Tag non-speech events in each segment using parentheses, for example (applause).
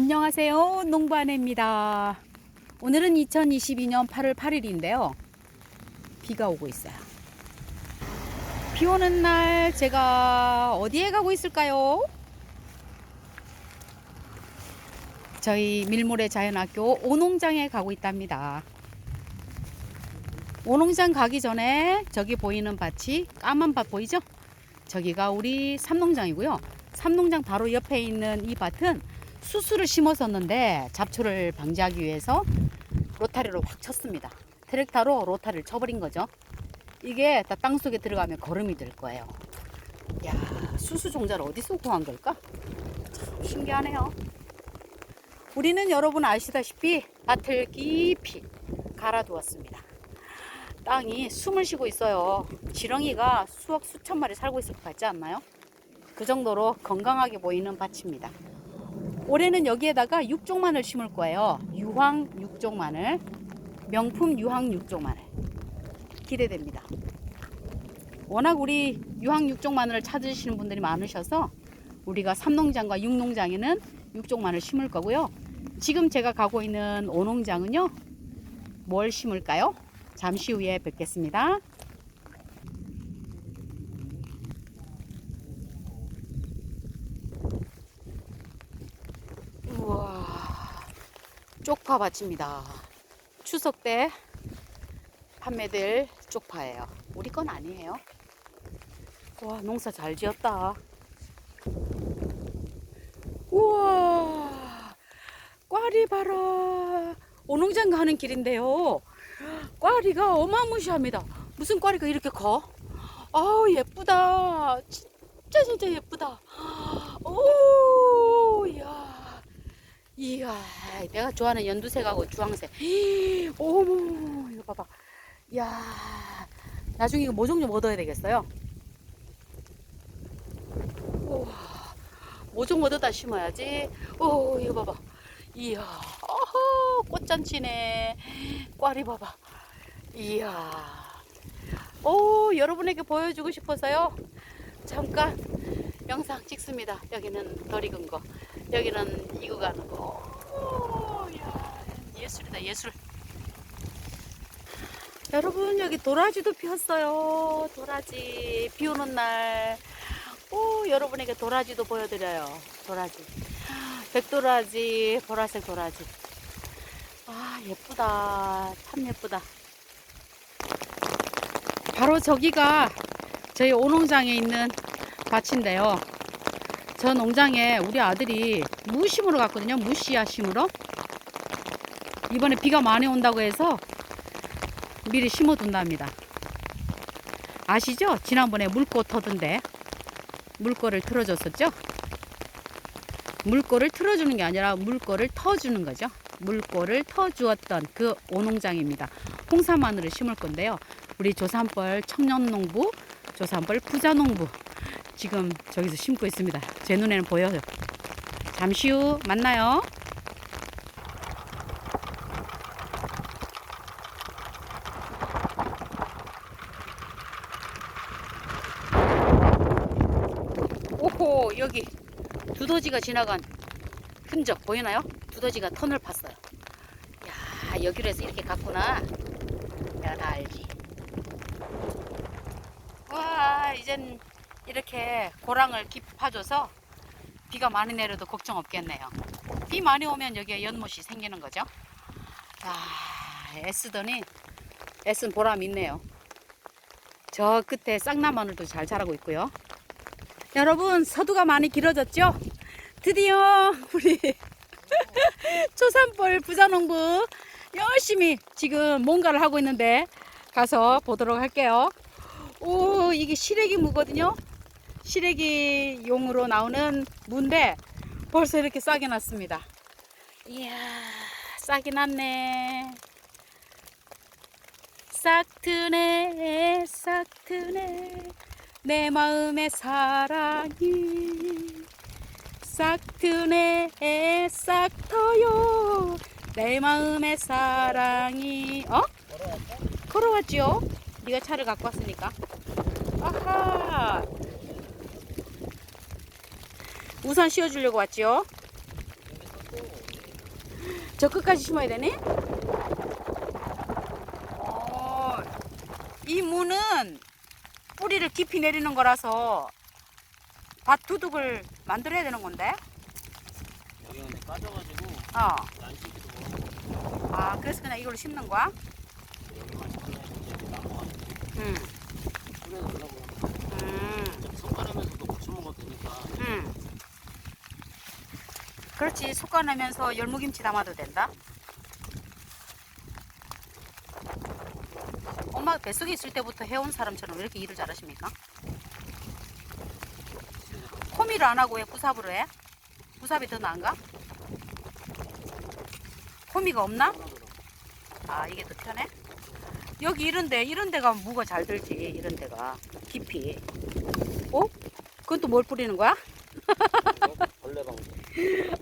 안녕하세요. 농부아내입니다. 오늘은 2022년 8월 8일인데요. 비가 오고 있어요. 비 오는 날 제가 어디에 가고 있을까요? 저희 밀모래 자연학교 오농장에 가고 있답니다. 오농장 가기 전에 저기 보이는 밭이 까만 밭 보이죠? 저기가 우리 삼농장이고요. 삼농장 바로 옆에 있는 이 밭은 수수를 심었었는데 잡초를 방지하기 위해서 로타리로 확 쳤습니다. 트랙터로 로타리를 쳐버린 거죠. 이게 다 땅속에 들어가면 거름이 될 거예요. 야, 수수 종자를 어디서 구한 걸까? 참 신기하네요. 우리는 여러분 아시다시피 밭을 깊이 갈아두었습니다. 땅이 숨을 쉬고 있어요. 지렁이가 수억 수천 마리 살고 있을 것 같지 않나요? 그 정도로 건강하게 보이는 밭입니다. 올해는 여기에다가 육종 마늘 심을 거예요. 유황 육종 마늘, 명품 유황 육종 마늘 기대됩니다. 워낙 우리 유황 육종 마늘을 찾으시는 분들이 많으셔서 우리가 삼농장과 육농장에는 육종 마늘 심을 거고요. 지금 제가 가고 있는 오농장은요. 뭘 심을까요? 잠시 후에 뵙겠습니다. 우와, 쪽파밭입니다. 추석 때 판매될 쪽파예요. 우리 건 아니에요. 와, 농사 잘 지었다. 우와, 꽈리 봐라. 오농장 가는 길인데요. 꽈리가 어마무시합니다. 무슨 꽈리가 이렇게 커? 아우, 예쁘다. 진짜 진짜 예쁘다. 오, 이야. 이야, 내가 좋아하는 연두색하고 주황색. (gasps) 어머, 이거 봐봐. 이야, 나중에 이거 모종 좀 얻어야 되겠어요. 우와, 모종 얻어다 심어야지. 오, 이거 봐봐. 이야, 어허, 꽃잔치네. 꽈리 봐봐. 이야. 오, 여러분에게 보여주고 싶어서요. 잠깐 영상 찍습니다. 여기는 덜 익은 거. 여기는 익어가는 거. 예술이다, 예술. 여러분, 여기 도라지도 피었어요. 도라지. 비 오는 날. 오, 여러분에게 도라지도 보여드려요. 도라지. 백도라지, 보라색 도라지. 아, 예쁘다. 참 예쁘다. 바로 저기가 저희 오농장에 있는 밭인데요. 저 농장에 우리 아들이 무 심으러 갔거든요. 무씨야 심으러. 이번에 비가 많이 온다고 해서 미리 심어 둔답니다. 아시죠? 지난번에 물고 터던데 물거를 틀어줬었죠? 물거를 틀어주는 게 아니라 물거를 터주는 거죠. 물거를 터주었던 그 오농장입니다. 홍사마늘을 심을 건데요. 우리 조산벌 청년농부, 조산벌 부자농부 지금 저기서 심고 있습니다. 제 눈에는 보여요. 잠시 후 만나요. 여기 두더지가 지나간 흔적 보이나요? 두더지가 턴을 팠어요. 야 여기로 해서 이렇게 갔구나. 내가 다 알지. 와 이젠 이렇게 고랑을 깊이 파줘서 비가 많이 내려도 걱정 없겠네요. 비 많이 오면 여기에 연못이 생기는 거죠. 아 애쓰더니 애쓴 보람 있네요. 저 끝에 쌍나마늘도 잘 자라고 있고요. 여러분 서두가 많이 길어졌죠? 드디어 우리 (laughs) 초산벌 부자농부 열심히 지금 뭔가를 하고 있는데 가서 보도록 할게요. 오 이게 시래기 무거든요. 시래기 용으로 나오는 무인데 벌써 이렇게 싸게 났습니다. 이야 싸게 났네. 싹 트네 싹 트네 내 마음의 사랑이 싹 트네 싹 터요 내 마음의 사랑이 어? 걸어왔지요? 네가 차를 갖고 왔으니까 아하 우산 씌워주려고 왔지요? 저 끝까지 심어야 되니? 어, 이 무는 뿌리를 깊이 내리는 거라서 밭 두둑을 만들어야 되는 건데. 여기 근데 까져가지고 어. 아, 그래서 그냥 이걸로 심는 거야? 여기만 심으면 이제 나무가 응. 뿌려서 올라오고. 음. 어차피 섞어내면서도 고쳐 먹어도 되니까. 응. 그렇지. 솎아내면서 열무김치 담아도 된다. 엄마가 뱃속에 있을 때부터 해온 사람처럼 왜 이렇게 일을 잘하십니까? 코미를 안 하고 왜 구삽으로 해? 구삽이 더 나은가? 코미가 없나? 아 이게 더 편해? 여기 이런데 이런 데가 무가 잘 들지 이런 데가 깊이 어? 그건 또 뭘 뿌리는 거야? 벌레 방지.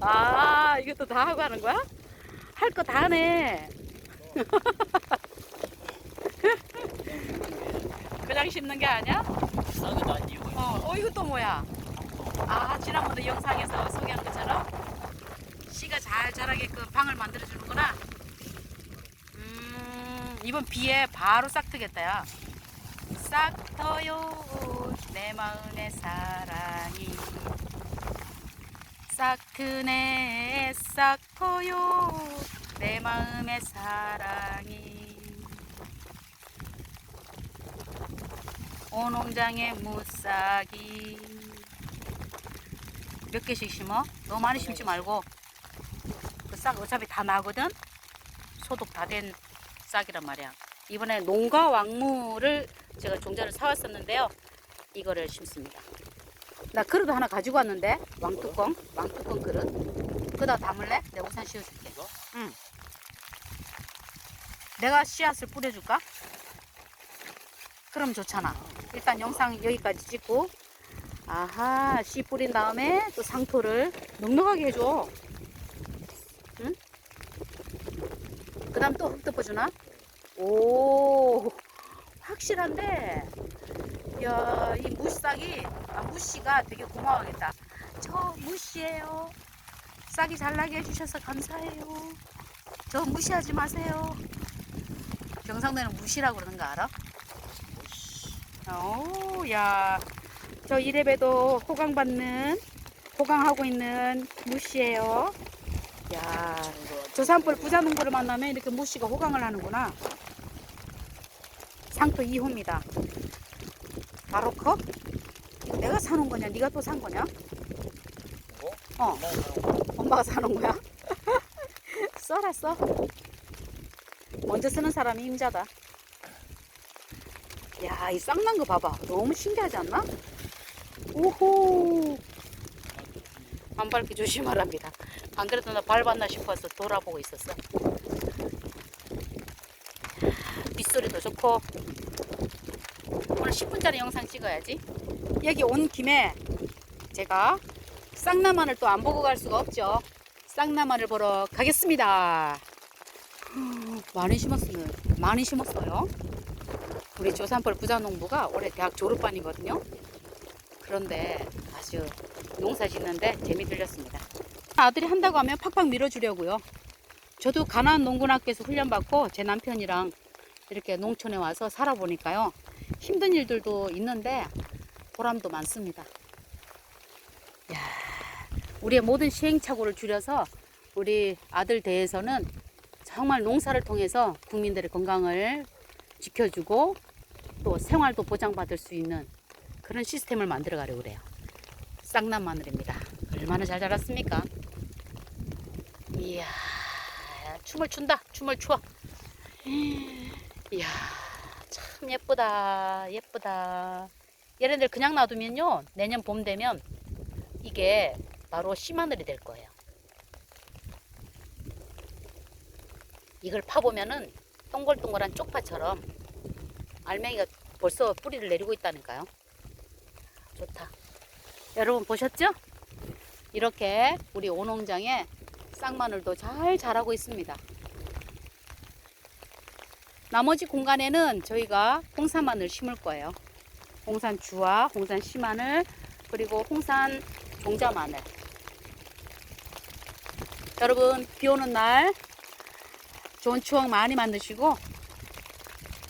아 이것도 다 하고 하는 거야? 할 거 다 하네 그냥 심는 게 아니야? 난 이유가 있어. 어, 어 이거 또 뭐야? 아 지난번에 영상에서 소개한 것처럼 씨가 잘 자라게끔 방을 만들어 주는구나. 음 이번 비에 바로 싹 트겠다 야. 싹 터요 내 마음의 사랑이 싹 트네 싹 터요 내 마음의 사랑이 오농장의 무싹이. 몇 개씩 심어? 너무 많이 심지 말고. 그 싹 어차피 다 나거든? 소독 다 된 싹이란 말이야. 이번에 농가 왕무를 제가 종자를 사왔었는데요. 이거를 심습니다. 나 그릇 하나 가지고 왔는데 왕뚜껑 왕뚜껑 그릇. 그다 담을래? 내가 우산 씌워줄게? 응. 내가 씨앗을 뿌려줄까? 그럼 좋잖아 일단 영상 여기까지 찍고. 아하 씨 뿌린 다음에 또 상토를 넉넉하게 해줘. 응? 그 다음 또 흙 덮어주나? 오 확실한데? 야이 무싹이 아 무씨가 되게 고마워하겠다. 저 무씨예요. 싹이 잘 나게 해주셔서 감사해요. 저 무시하지 마세요. 경상도에는 무시라고 그러는 거 알아? 오, 야, 저 이래봬도 호강받는, 호강하고 있는 무씨예요. 야, 저 산불 부자 농부를 만나면 이렇게 무씨가 호강을 하는구나. 상토 2호입니다. 바로 커? 이거 내가 사놓은 거냐? 네가 또 산 거냐? 어. 엄마가 사놓은 거야? (laughs) 써라 써. 먼저 쓰는 사람이 임자다. 야, 이 쌍난 거 봐봐. 너무 신기하지 않나? 오호. 안 밟기 조심하랍니다. 안 그래도 나 밟았나 싶어서 돌아보고 있었어. 빗소리도 좋고. 오늘 10분짜리 영상 찍어야지. 여기 온 김에 제가 쌍나만을 또안 보고 갈 수가 없죠. 쌍나만을 보러 가겠습니다. 많이 심었어요. 많이 심었어요. 우리 조산벌 부자농부가 올해 대학 졸업반이거든요. 그런데 아주 농사 짓는데 재미 들렸습니다. 아들이 한다고 하면 팍팍 밀어주려고요. 저도 가나안 농군학교에서 훈련받고 제 남편이랑 이렇게 농촌에 와서 살아보니까요. 힘든 일들도 있는데 보람도 많습니다. 야, 우리의 모든 시행착오를 줄여서 우리 아들 대에서는 정말 농사를 통해서 국민들의 건강을 지켜주고 또 생활도 보장받을 수 있는 그런 시스템을 만들어 가려고 그래요. 쌍남 마늘입니다. 얼마나 잘 자랐습니까? 이야, 춤을 춘다. 춤을 추어. 이야, 참 예쁘다. 예쁘다. 얘네들 그냥 놔두면요. 내년 봄 되면 이게 바로 씨마늘이 될 거예요. 이걸 파보면은 동글동글한 쪽파처럼 알맹이가 벌써 뿌리를 내리고 있다니까요. 좋다. 여러분 보셨죠? 이렇게 우리 오농장에 쌍마늘도 잘 자라고 있습니다. 나머지 공간에는 저희가 홍산마늘 심을 거예요. 홍산 주와 홍산 씨마늘 그리고 홍산 종자마늘 여러분 비 오는 날 좋은 추억 많이 만드시고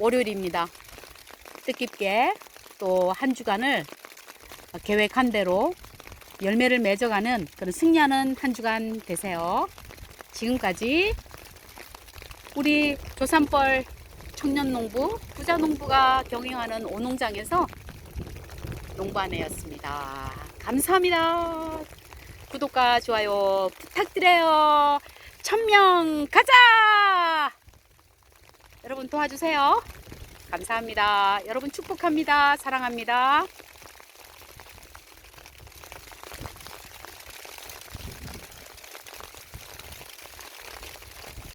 월요일입니다. 뜻깊게 또 한 주간을 계획한 대로 열매를 맺어가는 그런 승리하는 한 주간 되세요. 지금까지 우리 조산벌 청년농부, 부자농부가 경영하는 오농장에서 농부아내였습니다. 감사합니다. 구독과 좋아요 부탁드려요. 천명 가자! 여러분 도와주세요. 감사합니다. 여러분 축복합니다. 사랑합니다.